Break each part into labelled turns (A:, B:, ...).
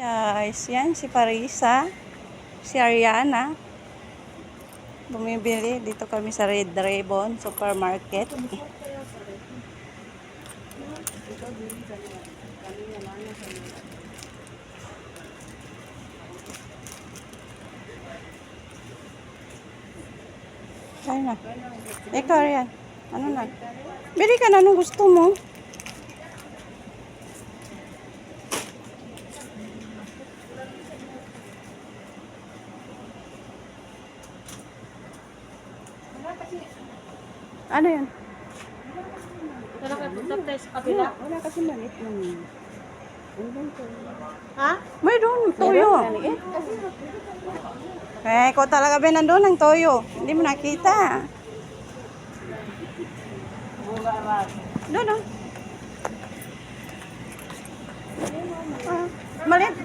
A: Guys, yan si Parisa, si Ariana. Bumibili dito kami sa Red Ribbon Supermarket. Kaya na. Ikaw, Arian. Ano na? Bili ka na anong gusto mo. Ano yun?
B: Wala ka punta tayo sa kabila.
A: Wala kasi maliit lang yun.
B: Ha?
A: Mayroon, toyo. Eh, ikaw talaga ba nandun ng toyo? Hindi mo nakita. Doon, oh. Ah, maliit.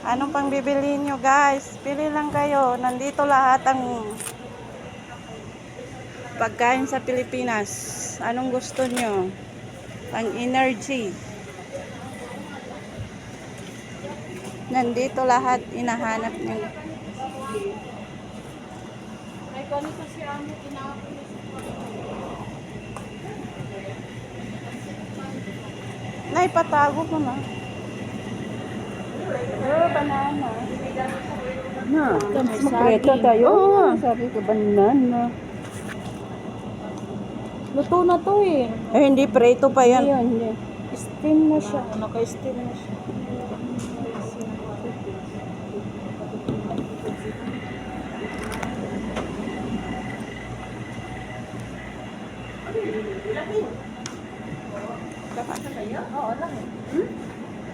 A: Anong pang bibiliin nyo guys? Pili lang kayo. Nandito lahat ang pagkain sa Pilipinas. Anong gusto nyo? Pang energy. Nandito lahat inahanap nyo.
B: Ay, kani kasi amo tinapon.
A: Naipatago ko na. Oh, banana.
C: Na,
B: saging.
C: tayo.
A: Oo.
C: Sabi ko, banana.
B: Luto na to eh.
A: Eh, hindi preto pa yan.
C: Ayan, hindi.
B: Steam na siya. Naka-steam na siya.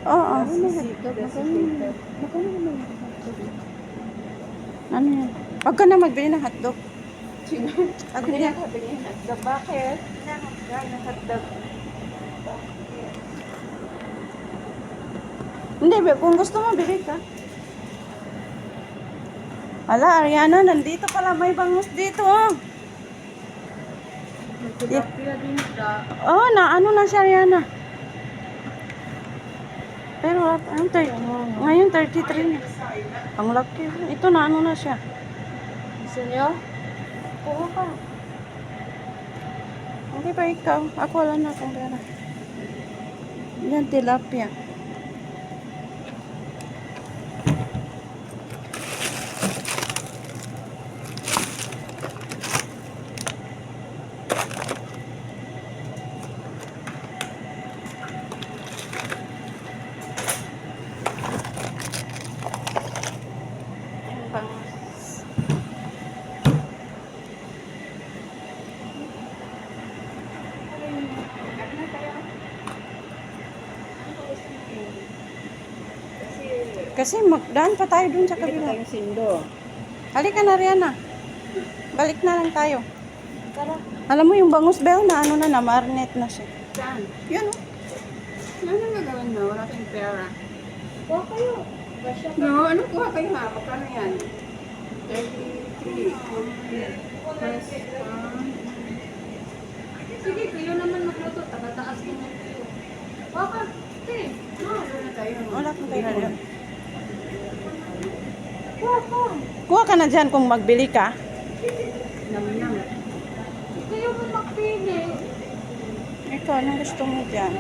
A: Oo.
C: Sikap, makano. Makano naman.
A: Ano yan? Huwag ka na magbili ng hotdog.
C: Sino?
A: Ako yan.
C: The bucket. Yan, hotdog.
A: Hindi, kung gusto mo, bili ka. Ala, Ariana, nandito pala may bangus dito. Oh,
B: siya.
A: oh na ano na siya, Ariana. Pero, ang thir- ngayon 33 na. Ang laki. Ito na ano na siya.
B: Gusto niyo?
A: Oo ka. Hindi ba ikaw? Ako wala na akong pera. Yan, tilapia. Kasi magdaan pa tayo dun sa kabila.
C: Tayong sindo.
A: Halika na, Rihanna. Balik na lang tayo.
B: Tara.
A: Alam mo yung bangus bell na ano na, na-marinate na siya.
C: Saan?
A: Yun, oh.
C: Ano gagawin mo? Wala kayong pera.
B: Kuha kayo. Basya ka.
C: No, ano kuha kayo ha? Magkano yan? 33. Plus, ah, Sige, kayo naman magluto. Taga-taas mo na kayo. Kuha ka. Te. No, na tayo.
A: Wala kang tayo.
B: Kuha ka.
A: Na dyan kung magbili ka.
B: Kayo mo magpili.
A: Ikaw, anong gusto mo dyan?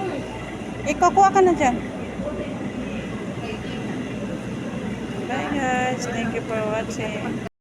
A: Ikaw, kuha ka na dyan. Bye guys. Thank you for watching.